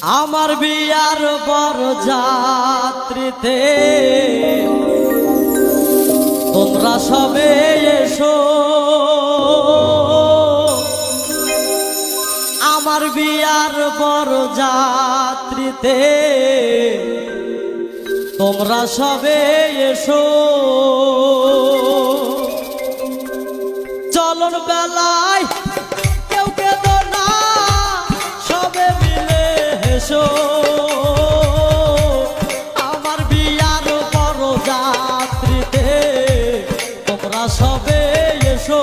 আমার বিয়ার বড় যাত্রীতে। তোমরা সবে এসো। আমার বিয়ার বড় যাত্রীতে। তোমরা সবে এসো। হেসো আমার বিয়ার বড় যাত্রীতে তোমরা সবে এসো।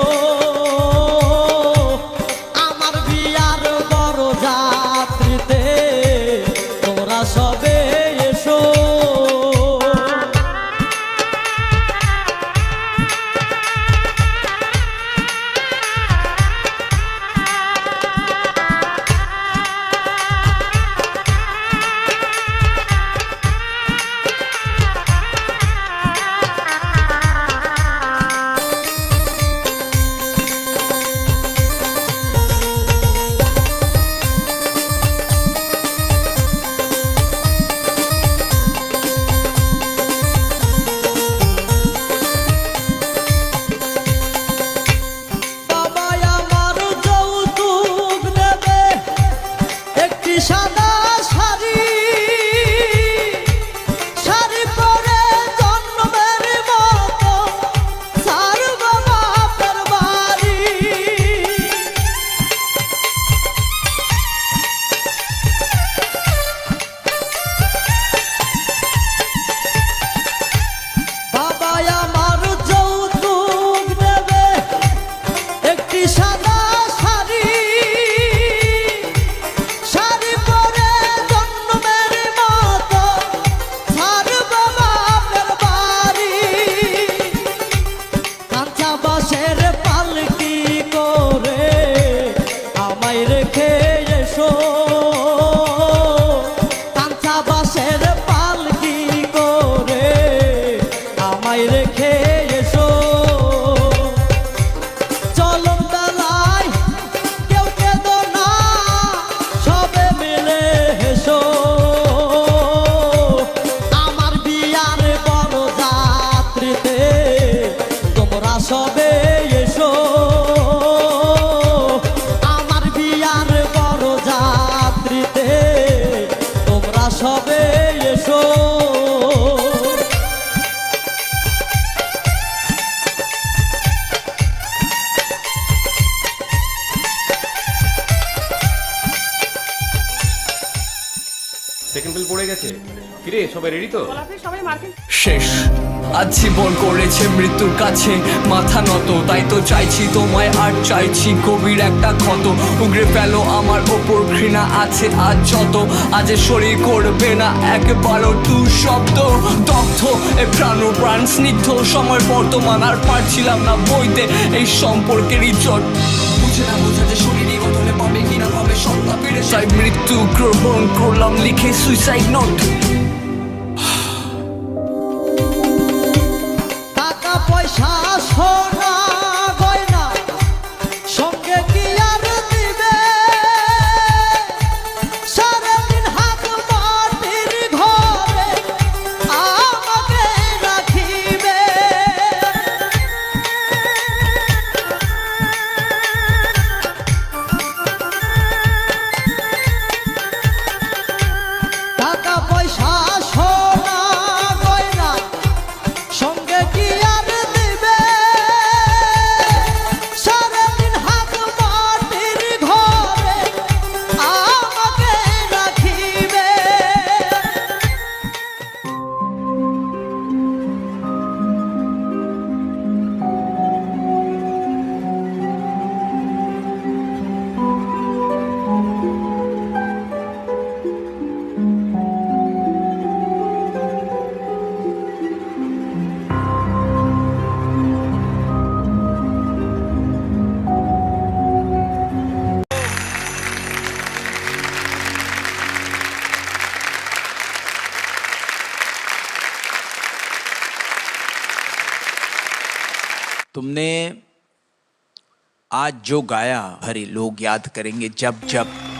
এসো সেকেন্ড বেল পড়ে গেছে। কিরে সবাই রেডি তো? সবাই মার্কেট শেষ। আজ জীবন করেছে মৃত্যুর কাছে। মাথা নত তাই তো চাইছি তোমায় আর চাইছি গভীর একটা ক্ষত। উগরে ফেলো আমার ওপর ঘৃণা আছে আজ যত। আজ শরীর করবে না একবারও তু শব্দ। দগ্ধ এ প্রাণ ও প্রাণ স্নিগ্ধ। সময় বর্তমান আর পারছিলাম না বইতে। এই সম্পর্কেরই চট বুঝে না বোঝা যে তাই মৃত্যু গ্রহণ করলাম লিখে সুইসাইড নোট तुमने आज जो गाया हरे लोग याद करेंगे जब जब।